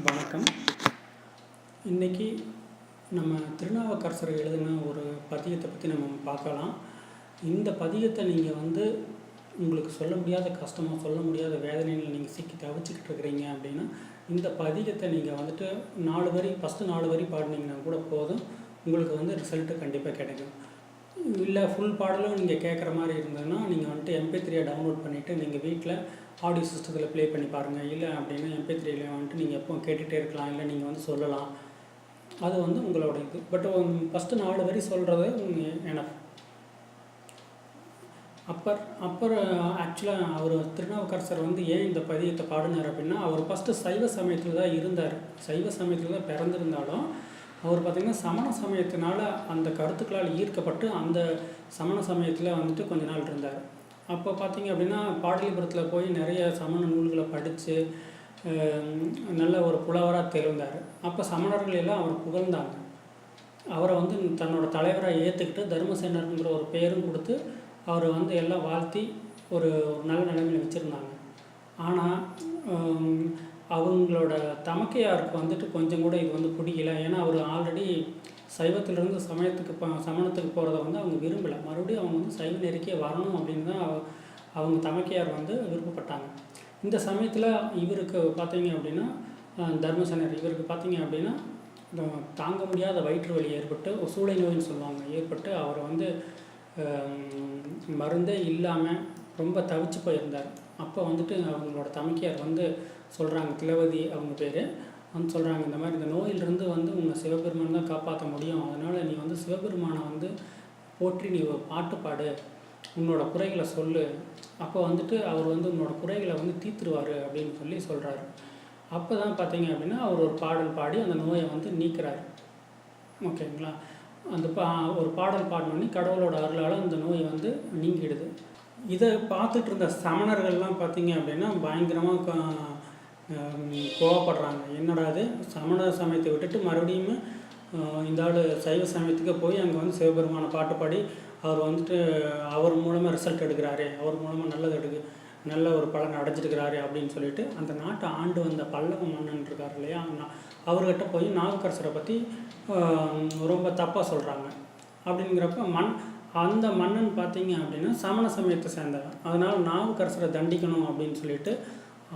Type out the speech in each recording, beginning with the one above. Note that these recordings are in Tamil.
வணக்கம். இன்னைக்கு நம்ம திருநாவுக்கரசர் எழுதின ஒரு பதிகத்தை பற்றி நம்ம பார்க்கலாம். இந்த பதியத்தை நீங்கள் வந்து உங்களுக்கு சொல்ல முடியாத கஷ்டமாக சொல்ல முடியாத வேதனையில் நீங்கள் சிக்கி தவிச்சிக்கிட்டு இருக்கிறீங்க அப்படின்னா இந்த பதிகத்தை நீங்கள் வந்துட்டு நாலு வரி ஃபஸ்ட்டு நாலு வரி பாடினீங்கன்னா கூட போதும். உங்களுக்கு வந்து ரிசல்ட்டு கண்டிப்பாக கிடைக்கும். இல்லை ஃபுல் பாடலும் நீங்கள் கேட்குற மாதிரி இருந்ததுன்னா நீங்கள் வந்துட்டு எம்பி த்ரீயை டவுன்லோட் பண்ணிவிட்டு நீங்கள் வீட்டில் ஆடியோ சிஸ்டத்தில் ப்ளே பண்ணி பாருங்கள் இல்லை அப்படின்னா எம்பி த்ரீல வந்துட்டு நீங்கள் எப்போ கேட்டுகிட்டே இருக்கலாம். இல்லை நீங்கள் வந்து சொல்லலாம். அது வந்து உங்களோட இது. பட் ஃபஸ்ட்டு நாலு வரி சொல்கிறது எனஃப் அப்பர் அப்பர் ஆக்சுவலாக அவர் திருநாவுக்கரசர் வந்து ஏன் இந்த பதியத்தை பாடினார் அப்படின்னா அவர் ஃபஸ்ட்டு சைவ சமயத்தில் தான் இருந்தார். சைவ சமயத்தில் தான் பிறந்திருந்தாலும் அவர் பார்த்திங்கன்னா சமண சமயத்தினால் அந்த கருத்துக்களால் ஈர்க்கப்பட்டு அந்த சமண சமயத்தில் வந்துட்டு கொஞ்ச நாள் இருந்தார். அப்போ பார்த்தீங்க அப்படின்னா பாடலிபுரத்தில் போய் நிறைய சமண நூல்களை படித்து நல்ல ஒரு புலவராக திகழ்ந்தார் அப்போ சமணர்கள் எல்லாம் அவர் புகழ்ந்தாங்க. அவரை வந்து தன்னோட தலைவராக ஏற்றுக்கிட்டு தர்மசேனருங்கிற ஒரு பெயரும் கொடுத்து அவரை வந்து எல்லாம் வாழ்த்தி ஒரு நல்ல நிலைமையில் வச்சுருந்தாங்க. ஆனால் அவங்களோட தமக்கையாருக்கு வந்துட்டு கொஞ்சம் கூட இது வந்து பிடிக்கல. ஏன்னா அவர் ஆல்ரெடி சைவத்திலிருந்து சமயத்துக்கு ப சமணத்துக்கு போகிறத வந்து அவங்க விரும்பலை. மறுபடியும் அவங்க வந்து சைவ நெருக்கியே வரணும் அப்படின்னு தான் அவங்க தமக்கையார் வந்து விருப்பப்பட்டாங்க. இந்த சமயத்தில் இவருக்கு பார்த்தீங்க அப்படின்னா தர்மசனர் இவருக்கு பார்த்தீங்க அப்படின்னா தாங்க முடியாத வயிற்று வலி ஏற்பட்டு சூளை நோயின்னு சொல்லுவாங்க. ஏற்பட்டு அவரை வந்து மருந்தே இல்லாமல் ரொம்ப தவிச்சு போயிருந்தார். அப்போ வந்துட்டு அவங்களோட தமக்கையார் வந்து சொல்கிறாங்க திலவதி அவங்க பேர். வந்து சொல்கிறாங்க இந்த மாதிரி இந்த நோயிலிருந்து வந்து உன்னை சிவபெருமான் தான் காப்பாற்ற முடியும். அதனால் நீ வந்து சிவபெருமானை வந்து போற்றி நீ ஒரு பாட்டு பாடு. உன்னோட குறைகளை சொல்லு. அப்போ வந்துட்டு அவர் வந்து உன்னோட குறைகளை வந்து தீர்த்துருவார் அப்படின்னு சொல்லி சொல்கிறாரு அப்போ தான் பார்த்தீங்க அப்படின்னா அவர் ஒரு பாடல் பாடி அந்த நோயை வந்து நீக்கிறார். ஓகேங்களா? அந்த பா ஒரு பாடல் பாடினோடனே கடவுளோட அருளால் அந்த நோய் வந்து நீங்கிடுது. இதை பார்த்துட்டு இருந்த சமணர்கள்லாம் பார்த்தீங்க அப்படின்னா பயங்கரமாக கோவப்படுறாங்க. என்னடா அது சமண சமயத்தை விட்டுட்டு மறுபடியும் இந்த ஆள் சைவ சமயத்துக்கு போய் அங்கே வந்து சிவபெருமான பாட்டு பாடி அவர் வந்துட்டு அவர் மூலமாக ரிசல்ட் எடுக்கிறாரு அவர் மூலமாக நல்லது எடுக்கு நல்ல ஒரு பலன் அடைஞ்சிருக்கிறாரு அப்படின்னு சொல்லிட்டு அந்த நாட்டை ஆண்டு வந்த பல்லவ மன்னன் இருக்கார் இல்லையா? அவர்கிட்ட போய் நாவுக்கரசரை பற்றி ரொம்ப தப்பாக சொல்கிறாங்க அப்படிங்கிறப்ப மண் அந்த மன்னன் பார்த்தீங்க அப்படின்னா சமண சமயத்தை சேர்ந்தவன். அதனால் நாவுக்கரசரை தண்டிக்கணும் அப்படின்னு சொல்லிட்டு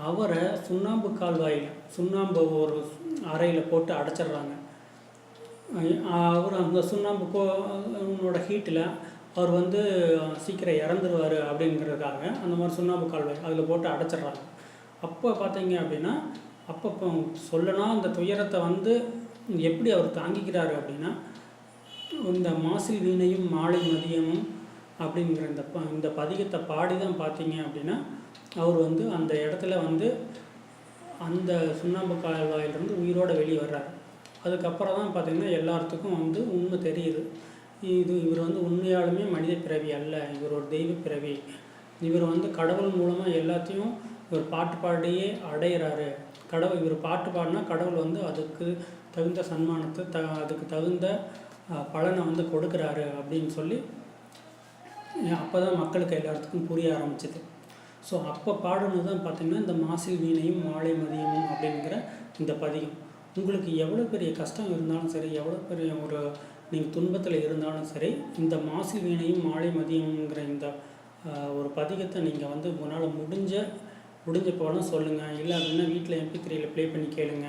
அவரை சுண்ணாம்பு கால்வாயில் சுண்ணாம்பு ஒரு அறையில் போட்டு அடைச்சிட்றாங்க. அவர் அந்த சுண்ணாம்பு கோனோட ஹீட்டில் அவர் வந்து சீக்கிரம் இறந்துருவார் அப்படிங்கிறதுக்காக அந்த மாதிரி சுண்ணாம்பு கால்வாய் அதில் போட்டு அடைச்சிட்றாங்க. அப்போ பார்த்தீங்க அப்படின்னா அப்பப்போ சொல்லணும் அந்த துயரத்தை வந்து எப்படி அவர் தாங்கிக்கிறாரு அப்படின்னா இந்த மாசில் வீணையும் மாலை மதியமும் அப்படிங்கிற இந்த ப இந்த பதிகத்தை பாடி தான் பார்த்தீங்க அப்படின்னா அவர் வந்து அந்த இடத்துல வந்து அந்த சுண்ணாம்பு கால்வாயிலிருந்து உயிரோடு வெளியே வர்றார். அதுக்கப்புறம் தான் பார்த்திங்கன்னா எல்லாத்துக்கும் வந்து உண்மை தெரியுது. இது இவர் வந்து உண்மையாலுமே மனித பிறவி அல்ல இவர் ஒரு தெய்வ பிறவி. இவர் வந்து கடவுள் மூலமாக எல்லாத்தையும் இவர் பாட்டு பாடியே அடையிறாரு. கடவுள் இவர் பாட்டு பாடினா கடவுள் வந்து அதுக்கு தகுந்த சன்மானத்தை த அதுக்கு தகுந்த பலனை வந்து கொடுக்குறாரு அப்படின்னு சொல்லி அப்போ தான் மக்களுக்கு எல்லாத்துக்கும் புரிய ஆரம்பிச்சிது. ஸோ அப்போ பாடணும் தான் பார்த்திங்கன்னா இந்த மாசில் வீணையும் மாலை மதியமும் அப்படிங்கிற இந்த பதிகம். உங்களுக்கு எவ்வளோ பெரிய கஷ்டம் இருந்தாலும் சரி எவ்வளோ பெரிய ஒரு நீங்கள் துன்பத்தில் இருந்தாலும் சரி இந்த மாசில் வீணையும் மாலை மதியம்ங்கிற இந்த ஒரு பதிகத்தை நீங்கள் வந்து உங்களால் முடிஞ்ச முடிஞ்ச போனால் சொல்லுங்கள் இல்லை அப்படின்னா வீட்டில் எம்பி த்ரீயில் ப்ளே பண்ணி கேளுங்க.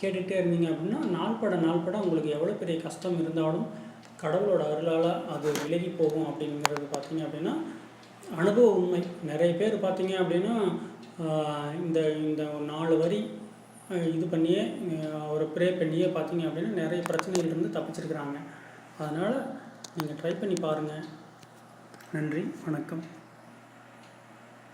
கேட்டுகிட்டே இருந்தீங்க அப்படின்னா நாள்பட நாள்பட உங்களுக்கு எவ்வளோ பெரிய கஷ்டம் இருந்தாலும் கடவுளோட அருளால் அது விலகி போகும் அப்படிங்கிறது பார்த்தீங்க அப்படின்னா அனுபவ உண்மை. நிறைய பேர் பார்த்தீங்க அப்படின்னா இந்த இந்த நாலு வரி இது பண்ணியே ஒரு ப்ரே பண்ணியே பார்த்தீங்க அப்படின்னா நிறைய பிரச்சனைகள்லேருந்து தப்பிச்சிருக்கிறாங்க. அதனால் நீங்கள் ட்ரை பண்ணி பாருங்கள் நன்றி வணக்கம்.